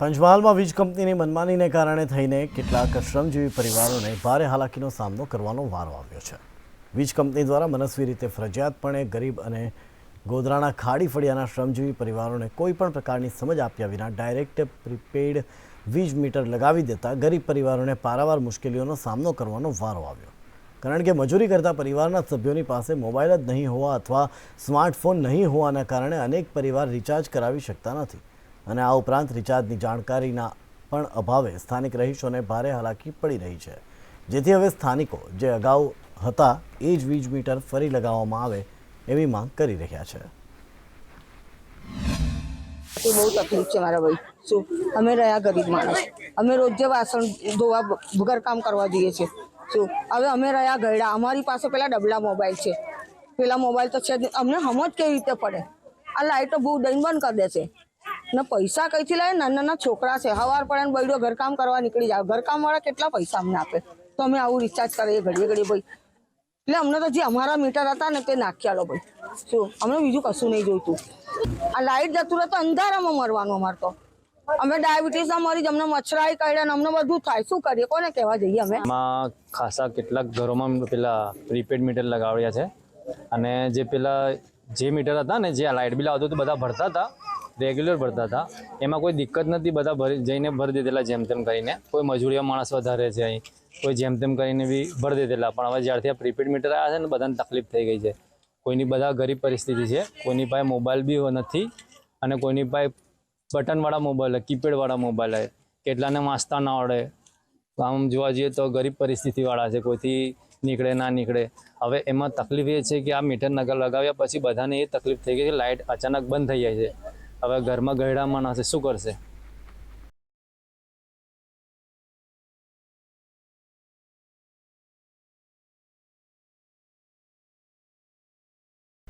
પંચમહાલમાં વીજ કંપનીની મનમાનીને કારણે થઈને કેટલાક શ્રમજીવી પરિવારોને ભારે હાલાકીનો સામનો કરવાનો વારો આવ્યો છે. વીજ કંપની દ્વારા મનસ્વી રીતે ફરજિયાતપણે ગરીબ અને ગોધરાના ખાડી ફળિયાના શ્રમજીવી પરિવારોને કોઈ પણ પ્રકારની સમજ આપ્યા વિના ડાયરેક્ટ પ્રીપેડ વીજ મીટર લગાવી દેતા ગરીબ પરિવારોને પારાવાર મુશ્કેલીઓનો સામનો કરવાનો વારો આવ્યો. કારણ કે મજૂરી કરતા પરિવારના સભ્યોની પાસે મોબાઈલ જ નહીં હોવા અથવા સ્માર્ટફોન નહીં હોવાના કારણે અનેક પરિવાર રિચાર્જ કરાવી શકતા નથી. અને આ ઉપરાંત રિચાર્જની જાણકારીના પણ અભાવે સ્થાનિક રહીશોને ભારે હાલાકી પડી રહી છે. જેથી હવે સ્થાનિકો જે અગાઉ હતા, એ જ વીજ મીટર ફરી લગાવવામાં આવે એવી માંગ કરી રહ્યા છે. બહુ તકલીફ છે મારા ભાઈ. શું? અમે રહ્યા ગરીબ માણસ. અમે રોજે વાસણ, ધોવા, ઘરકામ કરવા જઈએ છીએ. શું? હવે અમે રહ્યા ગયડા. અમારી પાસે પેલા ડબલા મોબાઈલ છે. પેલા મોબાઈલ તો છે. અમને સમજ કેવી રીતે પડે? આ લાઈટો બહુ દઈને બંધ કરી દેશે ને પૈસા કઈથી લાવે? નાના નાના છોકરા છે. હવાર પડે ને બૈડો ઘરકામ કરવા નીકળી જાય. ઘરકામ વાળા કેટલા પૈસા અમને આપે? તો અમે આવું રિચાર્જ કરીએ ઘડીએ ઘડીએ ભાઈ. એટલે અમને તો જે અમારા મીટર હતા ને તે નાખ્યા લો ભાઈ. શું? અમને બીજું કશું નહીં જોઈતું. આ લાઈટ જતું રહે તો અંધારામાં મરવાનું અમારે તો. અમે ડાયાબિટીસના મરીજ, અમને મચ્છરાઈ કાઢ્યા ને અમને બધું થાય. શું કરીએ? કોને કહેવા જઈએ અમે? માં ખાસા કેટલાક ઘરોમાં પેલા પ્રીપેડ મીટર લગાવ્યા છે. અને જે પેલા જે મીટર હતા ને જે લાઇટ બિલ આવતું હતું, બધા ભરતા હતા. રેગ્યુલર ભરતા હતા. એમાં કોઈ દિક્કત નથી, બધા ભરી, જઈને ભરી દીધેલા જેમ તેમ કરીને. કોઈ મજૂરીયા માણસ વધારે છે અહીં, કોઈ જેમ તેમ કરીને બી ભરી દીધેલા. પણ હવે જ્યારથી આ પ્રીપેડ મીટર આવ્યા છે ને, બધાને તકલીફ થઈ ગઈ છે. કોઈની બધા ગરીબ પરિસ્થિતિ છે, કોઈની પાસે મોબાઈલ બી નથી અને કોઈની પાસે બટનવાળા મોબાઈલ કીપેડવાળા મોબાઈલ હોય કેટલાને વાંચતા ના આવડે. આમ જોવા જઈએ તો ગરીબ પરિસ્થિતિવાળા છે, કોઈથી નીકળે, ના નીકળે. હવે એમાં તકલીફ એ છે કે આ મીટર નગર લગાવ્યા પછી બધાને એ તકલીફ થઈ ગઈ કે લાઇટ અચાનક બંધ થઈ જાય છે. હવે ઘરમાં ગયડામાં હશે. શું કરશે?